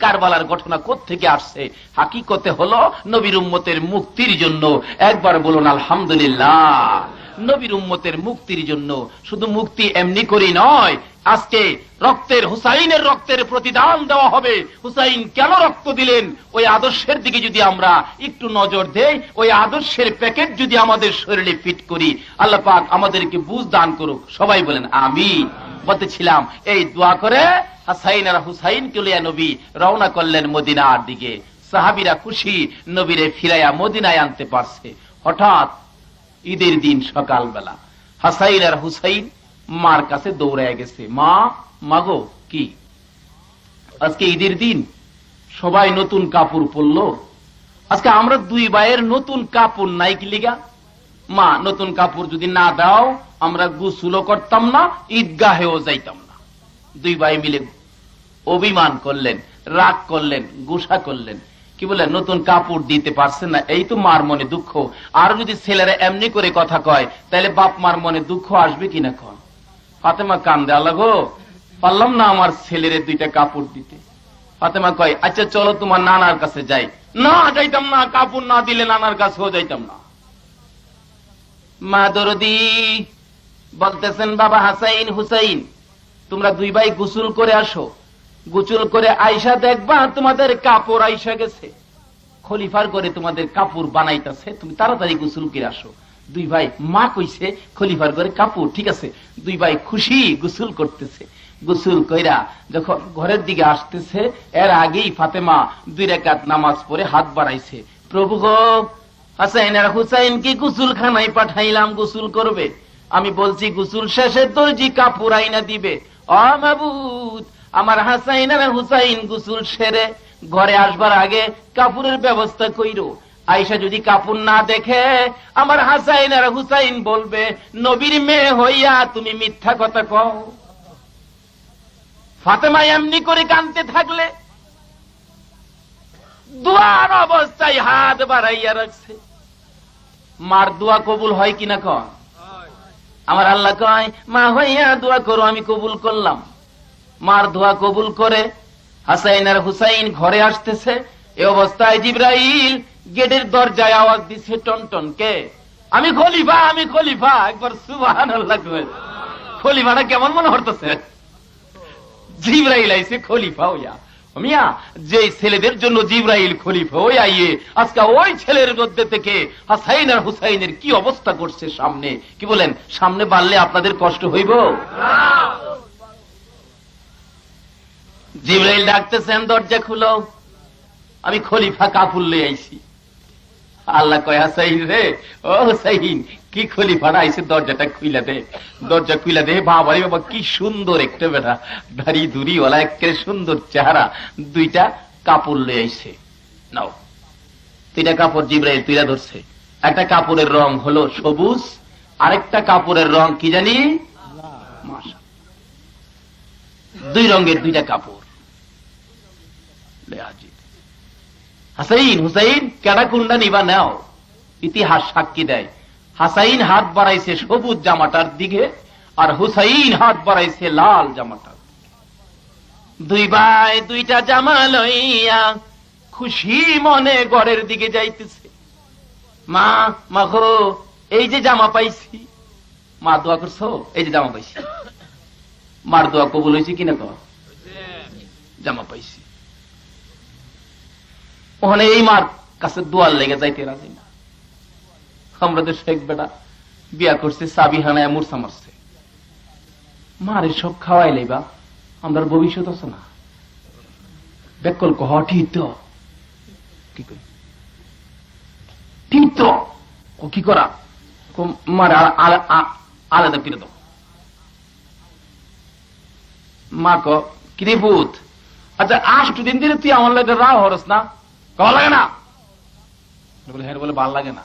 কারবালার ঘটনা থেকে আসছে? হাকিকতে হলো নবীর উম্মতের মুক্তির জন্য। একবার বলুন, আলহামদুলিল্লাহ। নবীর উম্মতের মুক্তির জন্য। শুধু মুক্তি এমনি করি নয়, আজকে রক্তের, হুসাইনের রক্তের প্রতিদান দেওয়া হবে। হুসাইন কেন রক্ত দিলেন? ওই আদর্শের দিকে যদি আমরা একটু নজর দেই, ওই আদর্শের প্যাকেট যদি আমাদের শরীরে ফিট করি, আল্লাহ পাক আমাদেরকে বুঝ দান করুক। সবাই বলেন আমি বলতেছিলাম এই দোয়া করে হাসাইন আর হুসাইন কেলিয়া নবী রওনা করলেন মদিনার দিকে। সাহাবিরা খুশি নবীরে ফিরাইয়া মদিনায় আনতে পারছে। হঠাৎ ঈদের দিন সকালবেলা হাসাইন আর হুসাইন মার কাছে দৌড়ায় গেছে। মা, মাগো, কি? আজকে ঈদের দিন সবাই নতুন কাপড় পরলো। আজকে আমরা দুই ভাইয়ের নতুন কাপড় নাই কি লিগা। মা, নতুন কাপড় যদি না দাও আমরা গুসুলও করতাম না, ঈদগাহেও যাইতাম না। দুই ভাই মিলে অভিমান করলেন, রাগ করলেন, গুসা করলেন। কি বলে, নতুন কাপড় দিতে পারছেন না, এই তো মার মনে দুঃখ। আর যদি ছেলেরা এমনি করে কথা কয় তাহলে বাপ মার মনে দুঃখ আসবে কিনা কন? ফাতেমা কান্দে, আল্লাহ গো, পারলাম না আমার ছেলের দুইটা কাপড় দিতে। ফাতেমা কয় আচ্ছা চলো তোমার নানার কাছে যাই। না, যাইতাম না, কাপড় না দিলে নানার কাছেও যাইতাম না। মা দরদি বলতেছেন, বাবা হাসাইন হুসাইন, তোমরা দুই ভাই গোসল করে আসো। গোসল করে আইসা দেখবা তোমাদের কাপড় আইসা গেছে। খলিফার করে তোমাদের কাপড় বানাইতেছে, তুমি তাড়াতাড়ি গোসল করে আসো। দুই ভাই, মা কইছে খলিফার করে কাপড়, ঠিক আছে? দুই ভাই খুশি গোসল করতেছে। গোসল কইরা যখন ঘরের দিকে আসতেছে, এর আগেই ফাতেমা দুই রেখাত নামাজ পড়ে হাত বাড়াইছে। প্রভু গো, হাসাইন আর হুসাইন কি গুসুল খানায় পাঠাইলাম, গুসুল করবে? আমি বলছি, গুসুল শেষে দর্জি কাপড় আইনা দিবে। অমাবুত আমার হাসাইন আর হুসাইন গুসুল সেরে ঘরে আসবার আগে কাপড়ের ব্যবস্থা কইরো। আইসা যদি কাপড় না দেখে, আমার হাসাইন আর হুসাইন বলবে, নবীর মেয়ে হইয়া তুমি মিথ্যা কথা কও। ফাতেমা এমনি করে কানতে থাকলে, দুয়ার অবস্থায় হাত বাড়াইয়া রাখছে। মার দোয়া কবুল হয় কিনা কন? আমার আল্লাহ কয়, মা হইয়া দোয়া করো, আমি কবুল করলাম। মার দোয়া কবুল করে হাসাইন আর হুসাইন ঘরে আসতেছে। এ অবস্থায় জিব্রাইল গেটের দরজায় আওয়াজ দিছে, টন টন, কে? আমি খলিফা আমি খলিফা। একবার সুবাহান আল্লাহ খলিফাটা কেমন মনে হতেছে জিব্রাইল আইছে খলিফা হইয়া। মিয়া যে ছেলেদের জন্য জিব্রাইল হই আইয়ে, আজকে ওই ছেলের মধ্যে থেকে হাসাইন আর হুসাইনের কি অবস্থা করছে সামনে? কি বলেন, সামনে বাড়লে আপনাদের কষ্ট হইব? জিব্রাইল ডাকতেছেন, দরজা খুলো। আমি খলিফা কাপুর লই আইছি। আল্লাহ কয়, হাসাইন রে, ও হুসাইন কি খলিফাটা আইছে দরজাটা খুইলা দে, দরজা খুইলা দে। বাবা রে বাবা, কি সুন্দর একটা বেটা। দাড়ি দুরি ওলা একেবারে সুন্দর চেহারা। দুইটা কাপড় লয়ে আইছে। নাও। দুইটা কাপড় জিব্রাইল তুইরা ধরছে। একটা কাপড়ের রং হলো সবুজ, আরেকটা কাপড়ের রং কি জানি? দুই রঙের দুইটা কাপড়। হাসাইন, হুসাইন, কেডা কুন্ডা নিবা নাও। ইতিহাস সাক্ষী দেয়। হাসাইন হাত বাড়াইছে সবুজ জামাটার দিকে, আর হুসাইন হাত বাড়াইছে লাল জামাটার। দুই ভাই দুইটা জামা লইয়া খুশি মনে ঘরের দিকে যাইতেছে। মা মা গো, এই যে জামা পাইছি, মা দোয়া করছ? এই যে জামা পাইছি। মার দোয়া কবুল হয়েছে কিনা কর? জামা পাইছি। ওখানে এই মার কাছে দোয়ার লেগে যাইতে রাজি না। তো শেখ বেটা বিয়া করছে সাবি হানায় মূর্ছা মারছে। মারে সব খাওয়াই লাইবা আমরা ভবিষ্যৎ আছে না। বেকল কহ ঠিক তো কি কই? ঠিক তো ও কি করা? মারে আলাদা করে দাও। মা ক কিরে ভূত? আচ্ছা আষ্ট দিন দিনে তুই আমার লাগে রাও হরস না? কল লাগে না? বলে হ্যাঁ বলে, ভালো লাগে না।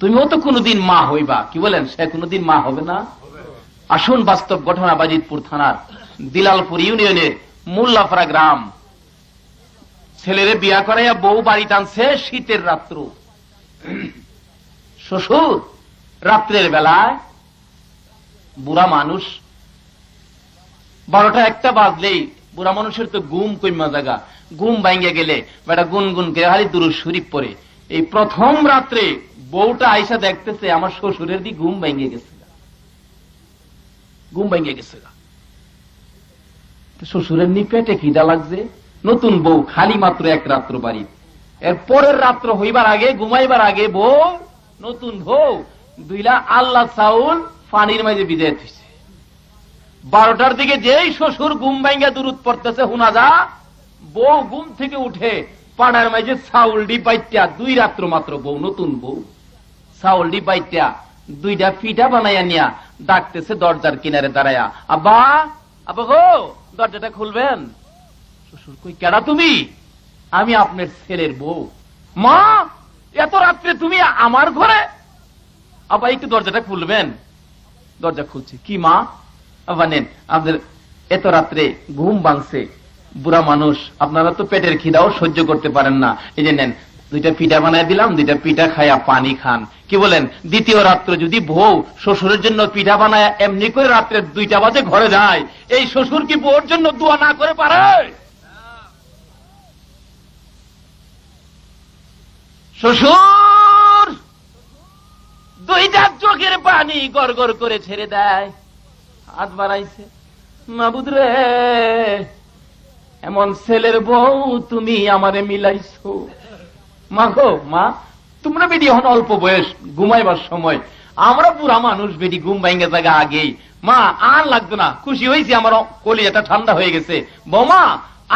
তুমিও তো কোনোদিন মা হইবা। কি বলেন? সে কোনোদিন মা হবে না? আসুন বাস্তব ঘটনা বাজিতপুর থানার দিলালপুর ইউনিয়নের মোল্লাফরা গ্রাম। ছেলেরে বিয়া করাইয়া বউ বাড়ি টানছে শীতের রাত্র। শ্বশুর, রাত্রের বেলায় বুড়া মানুষ বারোটা একটা বাজলেই বুড়া মানুষের তো গুম কইমা জায়গা ঘুম ভাঙ্গে গেলে বেটা গুনগুন করে খালি দুরু শরীফ পরে। এই প্রথম রাত্রে বউটা আইসা দেখতেছে, আমার শ্বশুরের দি ঘুম ভেঙে গেছে। ঘুম ভেঙে গেছে শ্বশুরের নি পেটে খিদা লাগছে, নতুন বউ খালি মাত্র এক রাত্র বাড়ি। এর পরের রাত্র হইবার আগে, ঘুমাইবার আগে বউ, নতুন বউ, দুইলা আল্লাহ চাউল পানির মাঝে বিদায় থইছে বারোটার দিকে যেই শ্বশুর ঘুম ভাঙ্গা দূরত পড়তেছে, হুনা যা, বউ ঘুম থেকে উঠে পাড়ার মাঝে চাউল ডি বাইত্যা, দুই রাত্র মাত্র বউ, নতুন বউ। চাউল ডি বাইত্যা। দুইটা পিঠা বানাইয়া নিয়া ডাকতেছে দরজার কিনারে দাঁড়ায়া। আব্বা আব্বা গো, দরজাটা খুলবেন? শ্বশুর কই, কেডা তুমি? আমি আপনার ছেলের বউ। মা, এত রাত্রে তুমি আমার ঘরে? আব্বা, একটু দরজাটা খুলবেন? দরজা খুলছে। কি মা? আব্বা, নেন, আপনাদের এত রাত্রে ঘুম ভাঙছে। বুড়া মানুষ, আপনারা তো পেটের খিদাও সহ্য করতে পারেন না। এই যে, নেন দুইটা পিঠা বানায় দিলাম, দুইটা পিঠা খাইয়া পানি খান। কি বলেন? দ্বিতীয় রাত্র যদি বউ শ্বশুরের জন্য পিঠা বানায়, এমনি করে রাত্রে দুইটা বাজে ঘরে যায়। এই শ্বশুর কি বউর জন্য দোয়া না করে পারে? শ্বশুর, দুইটা চোখের পানি গড় করে ছেড়ে দেয়। হাত বাড়াইছে, মাবুদ রে, এমন ছেলের বউ তুমি আমারে মিলাইছো। মা গো, মা, তোমরা বেটি এখন অল্প বয়স, ঘুমাইবার সময়। আমরা পুরা মানুষ বেটি ঘুম ভাঙ্গে জায়গা আগেই। মা, আর লাগতো না, খুশি হয়েছি আমার কলিজাটা ঠান্ডা হয়ে গেছে। বৌমা,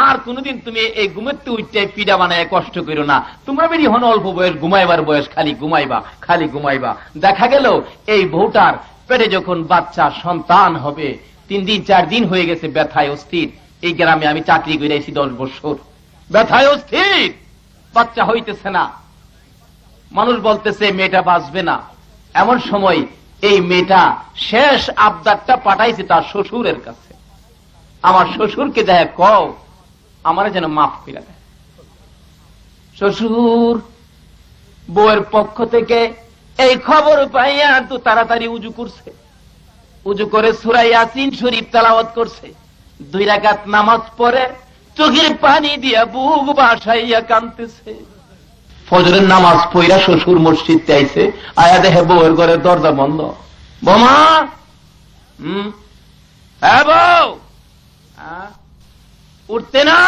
আর কোনদিন তুমি এই ঘুমের তো উঠতে পিডা বানায় কষ্ট করো না। তোমরা বেরি হন অল্প বয়স, ঘুমাইবার বয়স, খালি ঘুমাইবা খালি ঘুমাইবা। দেখা গেল, এই বউটার পেটে যখন বাচ্চা, সন্তান হবে, তিন দিন, চার দিন হয়ে গেছে, ব্যথায় অস্থির। এই গ্রামে আমি চাকরি করে এসেছি দশ বছর। ব্যথায় অস্থির! বাচ্চা হইতেছে না। মানুষ বলতেছে, মেয়েটা বাঁচবে না। এমন সময় এই মেয়েটা শেষ আবদারটা পাঠাইছে তার শ্বশুরের কাছে। আমার শ্বশুরকে যায় কও, আমার যেন মাফ করে দেয়। শ্বশুর, বউয়ের পক্ষ থেকে এই খবর পাইয়া তো তাড়াতাড়ি উজু করছে। উজু করে সুরাই আসিন শরীফ তালাওয়াত করছে। দুই রাকাত নামাজ পড়ে চোখের পানি দিয়া বুক বাসাইয়া কানতেছে ফজরের নামাজ পইরা শ্বশুর মসজিদ আইছে, আয়া দেখে বউয়ের ঘরের দরজা বন্ধ। বোমা! হ্যাঁ বউ! হ্যাঁ? উঠতে না।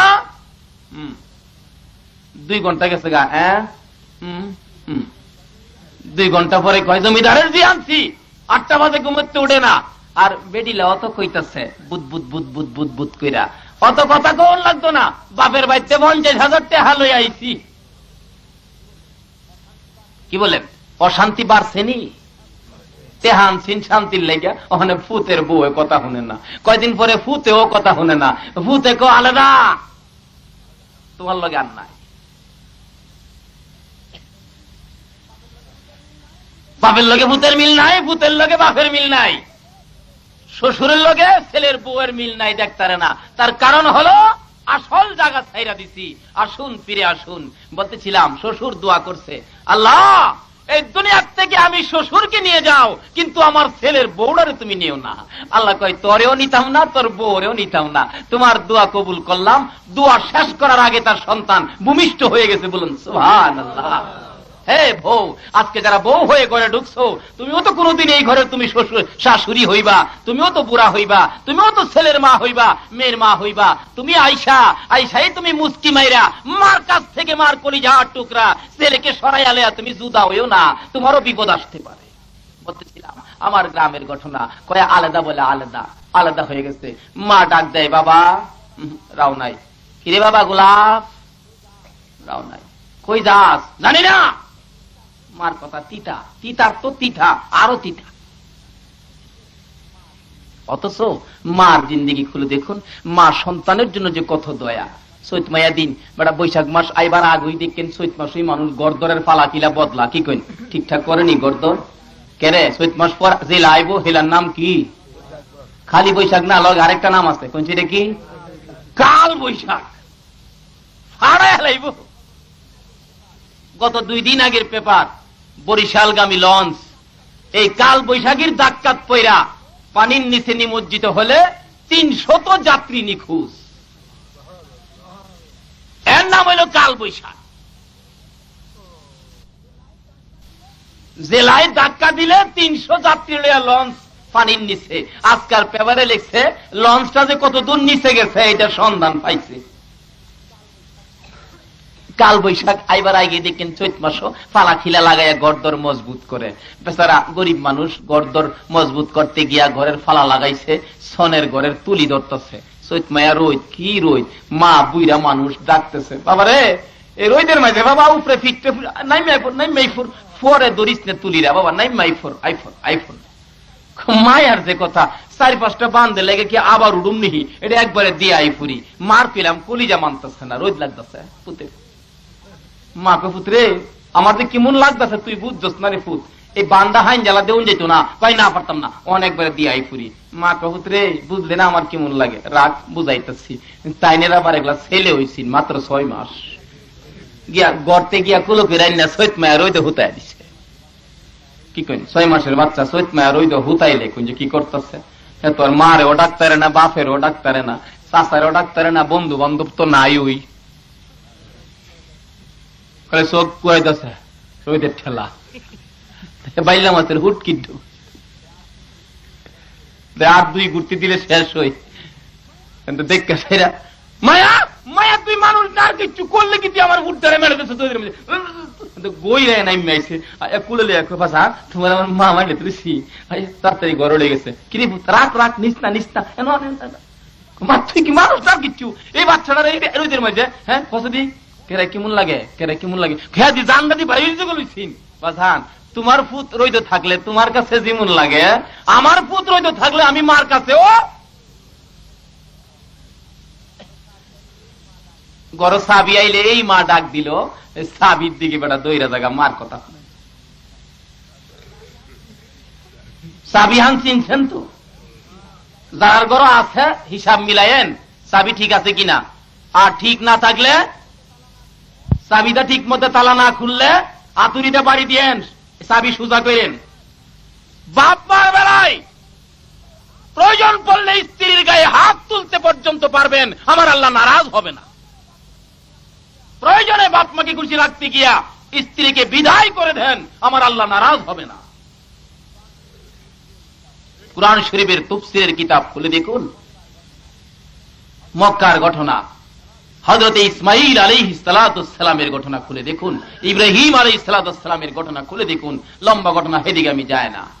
দুই ঘণ্টা গেছে গা হ্যাঁ। দুই ঘণ্টা পরে কয়, জমিদারের দিয়ে আনছি, আটটা বাজে ঘুমোতে উঠে না। আর বেডিলা অত কইতাছে বুদ বুদ বুদ বুদ বুদ বুদ কইরা। অত কথা কোন লাগতো না? বাপের বাড়িতে পঞ্চাশ হাজার টাকা লই আইছি। কি বলেন? অশান্তি বাড়ছেনি সিন শান্তির লেগে। ওখানে ফুতের কথা শুনে না। কয়দিন পরে ফুতেও কথা শুনে না। ফুতে কো আলাদা। তোমার লগে আর নাই। বাপের লগে ভূতের মিল নাই, ভূতের লগে বাপের মিল নাই। শ্বশুরের লগে ছেলের বউয়ের মিল নাই দেখতারে না। তার কারণ হলো আসল জায়গা ছাইরা দিছি। আসুন, ফিরে আসুন। বলতেছিলাম, শ্বশুর দোয়া করছে। আল্লাহ, এই দুনিয়ার থেকে আমি শ্বশুরকে নিয়ে যাও, কিন্তু আমার ছেলের বউড়ারে তুমি নিও না। আল্লাহ কয়, তোরেও নিতাম না, তোর বউরেও নিতাম না। তোমার দোয়া কবুল করলাম। দোয়া শেষ করার আগে তার সন্তান ভূমিষ্ঠ হয়ে গেছে বলুন সুহান আল্লাহ হে বউ, আজকে যারা বউ হয়ে ঘরে ঢুকছো, তুমিও তো কোনোদিন এই ঘরে তুমি শাশুড়ি হইবা, তুমিও তো বুড়া হইবা, তুমিও তো ছেলের মা হইবা, মেয়ের মা হইবা, তুমি আইসা, আইসাই তুমি মুস্কি মাইরা, মার কাছ থেকে মার কলি যাওয়ার টুকরা, ছেলেকে সরাই আলেয়া তুমি জুদা হইও না, তোমারও বিপদ আসতে পারে। বলতেছিলাম, আমার গ্রামের ঘটনা, কয়ে আলাদা বলে আলাদা আলাদা হয়ে গেছে। মা ডাক দেয়, বাবা রাও নাই। কিরে বাবা, গোলাপ? রাও নাই। কই যাস? জানি না! মার কথা, তিতা। তিতার তো তিতা, আরও তিতা। অথচ মার জিন্দিগি খুলে দেখুন, মা সন্তানের জন্য যে কত দয়া। চৈত মায়া দিন, বেটা বৈশাখ মাস আইবার আগুই দেখেন, চৈত মাসই মানুষ গরদরের পালা কিলা বদলা, কি কইন? ঠিকঠাক করেনি গরদর? কেরে চৈত মাস পর যে লাইব হেলার নাম কি? খালি বৈশাখ না, লগ আরেকটা নাম আছে কোন সেটা কি? কাল বৈশাখ। গত দুই দিন আগের পেপার বরিশালগামী লঞ্চ। এই কাল বৈশাখীর ডাক্কাত পয়রা পানির নিচে নিমজ্জিত হলে তিনশত যাত্রী নিখোঁজ। এর নাম হইল কাল বৈশাখ জেলায় ধাক্কা দিলে তিনশো যাত্রী লইয়া লঞ্চ পানির নিচে। আজকাল পেপারে লিখছে, লঞ্চটা যে কত দূর নিচে গেছে, এটা সন্ধান পাইছে। কাল বৈশাখ, আইবার আগে দেখেন চৈত মাস ফালা খিলা লাগাইয়া গড়দর মজবুত করে। বেচারা গরিব মানুষ গড়দর মজবুত করতে গিয়া ঘরের ফালা লাগাইছে, সনের ঘরের তুলি ধরতেছে। চৈত মায়া রোদ, কি রোদ? মা বুইরা মানুষ ডাকতেছে বাবা রে এই রোদের মাঝে বাবা উপরে ফিটতে নাই মাইফোর নাই মাইফোর ফোরে ধরিস নে তুলিরা, বাবা নাই মাইফোর আইফোর আইফোন মায়ার যে কথা, চারি পাঁচটা বান্ধে লেগে কি আবার উডুম নিহি? এটা একবারে দিয়ে আই ফুরি। মার পেলাম, কলিজা মানতেছে না, রোদ লাগতেছে, পুতে। মাকে পুত্রে আমার যে কেমন লাগতেছে তুই বুঝছস না পুত। এই বান্দা হাইন জ্বালা দেউন যেত না পাই না পারতাম না। অনেকবার দিয়ে আই ফুরি মা পুত্রে বুঝলে না আমার কেমন লাগে? রাগ বুঝাইতেছি। তাইনের আবার এগুলা ছেলে হয়েছি মাত্র ছয় মাস। গিয়া গড়তে গিয়া কুলকে রান্না সৈত মায়া রইতে হুতাই দিছে। কি কইন, ছয় মাসের বাচ্চা সৈত মায়া রইতে হুতাইলে কুঞ্জ কি করতেছে? তোর মারে ও ডাক্তারে না বাপের ও ডাক্তারে না চাষার ও ডাক্তারে না বন্ধু বান্ধব তো নাই ওই। কলে চোখ কুয়াইতেছে রইতে ঠেলা। বাইলা মাছের হুট কিড্ডু। আর দুই গুর্তি দিলে শেষ হই। কিন্তু দেখতে সেরা। মায়া মায়া, তুই মানুষ না, কিচ্ছু করলে কি আমার উদ্ধারে মেরে দিচ্ছে তোদের মধ্যে? গই রে নাই মাইছে। কুলে লে একো ভাষা তোমার আমার মা মাইলে তুই সি তাড়াতাড়ি লেগে গেছে। কি রে রাখ রাখ নিস না নিস না। মা তুই কি মানুষ না, কিচ্ছু? এই বাচ্চাটা এই এরোদের মধ্যে হ্যাঁ ফসদি? কেরে কেমন লাগে? কেরে কেমন লাগে? খেয়া দি জান বাজান তোমার পুত রইতে থাকলে তোমার কাছে যেমন লাগে, আমার পুত রইতে থাকলে আমি মার কাছে, ও! সাবি আইলে এই মা ডাক দিল সাবির দিকে বেটা দইরা জায়গা মার কথা। সাবি হান চিনছেন তো? যার গড় আছে, হিসাব মিলায়েন চাবি ঠিক আছে কিনা? আর ঠিক না থাকলে চাবিটা ঠিক মতো তালা না খুললে আতুরিটা বাড়ি দিয়েন চাবি সোজা করেন বাপ মার বেলায় প্রয়োজন পড়লে স্ত্রীর গায়ে হাত তুলতে পর্যন্ত পারবেন, আমার আল্লাহ নারাজ হবে না। প্রয়োজনে বাপ মাকে খুশি রাখতে গিয়া স্ত্রীকে বিদায় করে দেন, আমার আল্লাহ নারাজ হবে না। কোরআন শরীফের তুফসিরের কিতাব খুলে দেখুন। মক্কার ঘটনা হজরত ইসমাইল আলী সালামের ঘটনা খুলে দেখুন। ইব্রাহিম আলী সালামের ঘটনা খুলে দেখুন। লম্বা ঘটনা হেদিকে আমি যায় না।